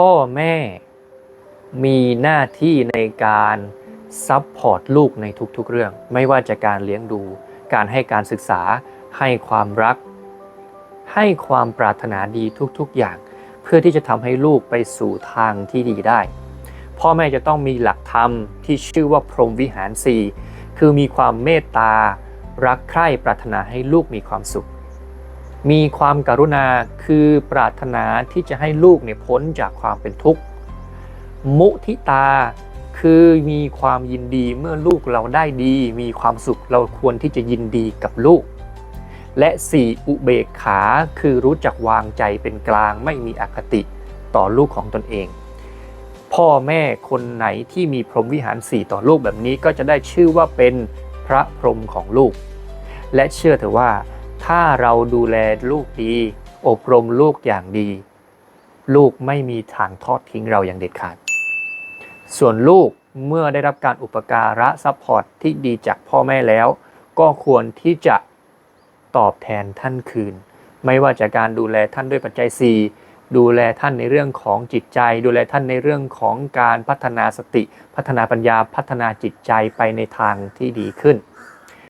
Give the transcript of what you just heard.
พ่อแม่มีหน้าที่ในการซัพพอร์ตลูกในทุกๆเรื่อง ไม่ว่าจะการเลี้ยงดู การให้การศึกษา ให้ความรัก ให้ความปรารถนาดีทุกๆอย่าง เพื่อที่จะทำให้ลูกไปสู่ทางที่ดีได้ พ่อแม่จะต้องมีหลักธรรมที่ชื่อว่าพรหมวิหารสี่คือมีความเมตตา รักใคร่ปรารถนาให้ลูกมีความสุข มีความการุณาคือปรารถนาที่จะให้ลูกเนี่ยพ้นจากความเป็นทุกข์ มุทิตาคือมีความยินดีเมื่อลูกเราได้ดี มีความสุขเราควรที่จะยินดีกับลูก และสี่อุเบกขาคือรู้จักวางใจเป็นกลางไม่มีอคติต่อลูกของตนเอง พ่อแม่คนไหนที่มีพรหมวิหารสี่ต่อลูกแบบนี้ก็จะได้ชื่อว่าเป็นพระพรหมของลูก และเชื่อเถอะว่า ถ้าเราดูแลลูกดี อบรมลูกอย่างดี ลูกไม่มีทางทอดทิ้งเราอย่างเด็ดขาด ส่วนลูกเมื่อได้รับการอุปการะซัพพอร์ตที่ดีจากพ่อแม่แล้ว ก็ควรที่จะตอบแทนท่านคืน ไม่ว่าจากการดูแลท่านด้วยปัจจัย 4 ดูแลท่านในเรื่องของจิตใจ ดูแลท่านในเรื่องของการพัฒนาสติ พัฒนาปัญญาพัฒนาจิตใจไปในทางที่ดีขึ้น